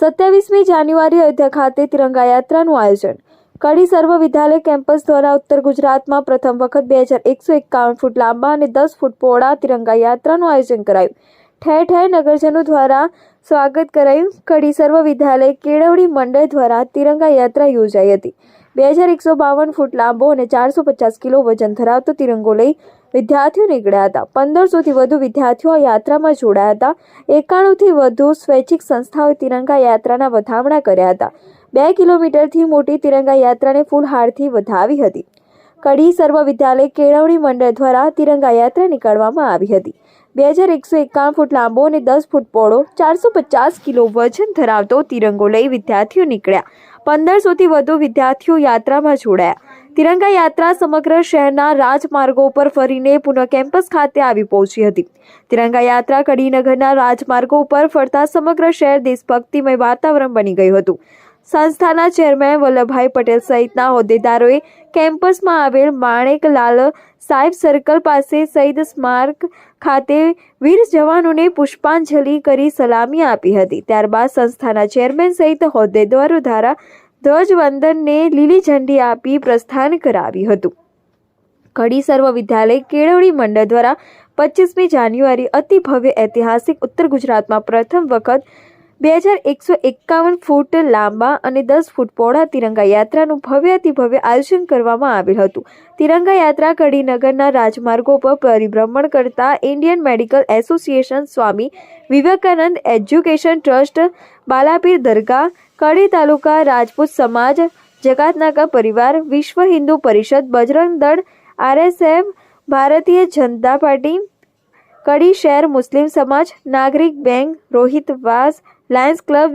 સત્યાવીસમી જાન્યુઆરી અયોધ્યા ખાતે તિરંગા યાત્રાનું આયોજન. કડી સર્વ વિદ્યાલય કેમ્પસ દ્વારા ઉત્તર ગુજરાતમાં પ્રથમ વખત બે હજાર એકસો એકાવન ફૂટ લાંબા અને દસ ફૂટ પહોળા તિરંગા યાત્રાનું આયોજન કરાયું. ઠેર ઠેર નગરજનો દ્વારા સ્વાગત કરાયું. કડી સર્વ વિદ્યાલય કેળવણી મંડળ દ્વારા તિરંગા યાત્રા યોજાઈ હતી. બે હજાર એકસો બાવન ફૂટ લાંબો અને ચારસો પચાસ કિલો વજન ધરાવતો તિરંગો લઈ વિદ્યાર્થીઓ નીકળ્યા હતા. પંદરસોથી વધુ વિદ્યાર્થીઓ આ યાત્રામાં જોડાયા હતા. એકાણુંથી વધુ સ્વૈચ્છિક સંસ્થાઓએ તિરંગા યાત્રાના વધામણા કર્યા હતા. બે કિલોમીટરથી મોટી તિરંગા યાત્રાને ફૂલહારથી વધાવી હતી. કડી સર્વ વિદ્યાલય કેળવણી મંડળ દ્વારા તિરંગા યાત્રા નીકાળવામાં આવી હતી. બે હજાર એકસો એકાવન ફૂટ લાંબો અને દસ ફૂટ પહોળો ચારસો પચાસ કિલો વજન ધરાવતો તિરંગો લઈ વિદ્યાર્થીઓ નીકળ્યા. પંદરસોથી વધુ વિદ્યાર્થીઓ યાત્રામાં જોડાયા. તિરંગા યાત્રા સમગ્ર શહેરના રાજમાર્ગો પર ફરીને પુનઃ કેમ્પસ ખાતે આવી પહોંચી હતી. તિરંગા યાત્રા કડીનગરના રાજમાર્ગો ઉપર ફરતા સમગ્ર શહેર દેશભક્તિમય વાતાવરણ બની ગયું હતું. સંસ્થાના ચેરમેન વલ્લભભાઈ પટેલ સહિતના હોદ્દેદારોએ કેમ્પસમાં આવેલ માણેકલાલ સાહેબ સર્કલ પાસે શહીદ સ્મારક ખાતે વીર જવાનોને પુષ્પાંજલિ કરી સલામી આપી હતી. ત્યારબાદ સંસ્થાના ચેરમેન સહિત હોદ્દેદારો દ્વારા ધ્વજવંદનને લીલી ઝંડી આપી પ્રસ્થાન કરાવ્યું હતું. કડી સર્વ વિદ્યાલય કેળવણી મંડળ દ્વારા પચીસમી જાન્યુઆરી અતિ ભવ્ય ઐતિહાસિક ઉત્તર ગુજરાતમાં પ્રથમ વખત બે હજાર એકસો એકાવન ફૂટ લાંબા અને દસ ફૂટ પહોળા તિરંગા યાત્રાનું ભવ્યાતિ ભવ્ય આયોજન કરવામાં આવેલ હતું. તિરંગા યાત્રા કડીનગરના રાજમાર્ગો પર પરિભ્રમણ કરતા Indian medical association Swami Vivekananda education trust, Balapir દરગાહ કડી તાલુકા રાજપૂત સમાજ, જકાતનાકા પરિવાર, વિશ્વ હિન્દુ પરિષદ, બજરંગ દળ આરએસએફ ભારતીય જનતા પાર્ટી કડી શહેર મુસ્લિમ સમાજ Nagarik bank Rohit Vas lions club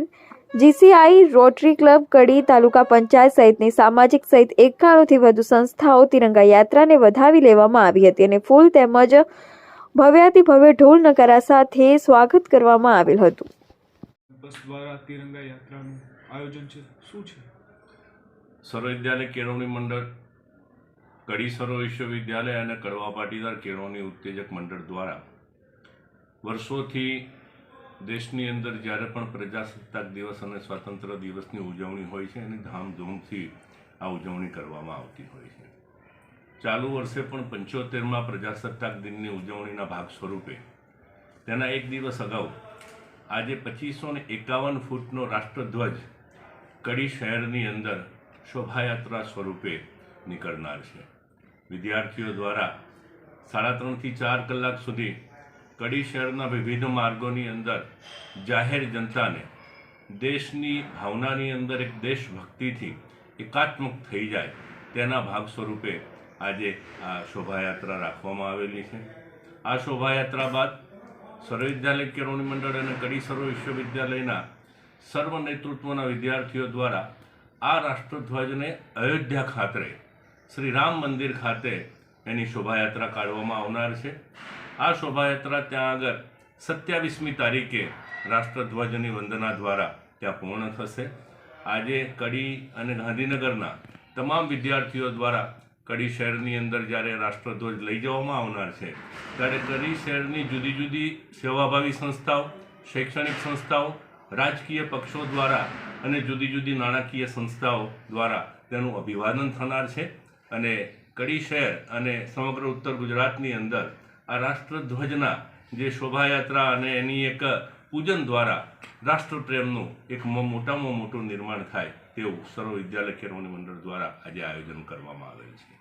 GCI rotary club Kadi taluka panchayat સહિતની સામાજિક સહિત એકાણુંથી વધુ સંસ્થાઓ તિરંગા યાત્રાને વધાવી લેવામાં આવી હતી અને ફૂલ તેમજ ભવ્યાતિ ભવ્ય ઢોલ નકારા સાથે સ્વાગત કરવામાં આવેલ હતું. બસ દ્વારા તિરંગા યાત્રાનું આયોજન છે. શું છે? સર્વવિદ્યાલય કેળવણી મંડળ કડી સર્વ વિશ્વવિદ્યાલય અને કડવા પાટીદાર કેળવણી ઉત્તેજક મંડળ દ્વારા વર્ષોથી દેશની અંદર જ્યારે પણ પ્રજાસત્તાક દિવસ અને સ્વાતંત્ર્ય દિવસની ઉજવણી હોય છે, એની ધામધૂમથી આ ઉજવણી કરવામાં આવતી હોય છે. ચાલુ વર્ષે પણ પંચોતેરમાં પ્રજાસત્તાક દિનની ઉજવણીના ભાગ સ્વરૂપે તેના એક દિવસ અગાઉ આજે પચીસો ને એકાવન ફૂટનો રાષ્ટ્રધ્વજ કડી શહેરની અંદર શોભાયાત્રા સ્વરૂપે નીકળનાર છે. વિદ્યાર્થીઓ દ્વારા સાડા ત્રણથી ચાર કલાક સુધી કડી શહેરના વિવિધ માર્ગોની અંદર જાહેર જનતાને દેશની ભાવનાની અંદર એક દેશભક્તિથી એકાત્મક થઈ જાય તેના ભાગ સ્વરૂપે આજે આ શોભાયાત્રા રાખવામાં આવેલી છે. આ શોભાયાત્રા બાદ સર્વવિદ્યાલય કેળવણી મંડળ અને કડી સર્વ વિશ્વવિદ્યાલયના સર્વ નેતૃત્વના વિદ્યાર્થીઓ દ્વારા આ રાષ્ટ્રધ્વજને અયોધ્યા ખાતે શ્રી રામ મંદિર ખાતે એની શોભાયાત્રા કાઢવામાં આવનાર છે. આ શોભાયાત્રા ત્યાં આગળ સત્યાવીસમી તારીખે રાષ્ટ્રધ્વજની વંદના દ્વારા ત્યાં પૂર્ણ થશે. આજે કડી અને ગાંધીનગરના તમામ વિદ્યાર્થીઓ દ્વારા કડી શહેરની અંદર જ્યારે રાષ્ટ્રધ્વજ લઈ જવામાં આવનાર છે, ત્યારે કડી શહેરની જુદી જુદી સેવાભાવી સંસ્થાઓ, શૈક્ષણિક સંસ્થાઓ, રાજકીય પક્ષો દ્વારા અને જુદી જુદી નાણાકીય સંસ્થાઓ દ્વારા તેનું અભિવાદન થનાર છે. અને કડી શહેર અને સમગ્ર ઉત્તર ગુજરાતની અંદર આ રાષ્ટ્રધ્વજના જે શોભાયાત્રા અને એની એક પૂજન દ્વારા રાષ્ટ્રપ્રેમનું એક મોટામાં મોટું નિર્માણ થાય તેવું સર્વ વિદ્યાલય ખેરવણી મંડળ દ્વારા આજે આયોજન કરવામાં આવેલ છે.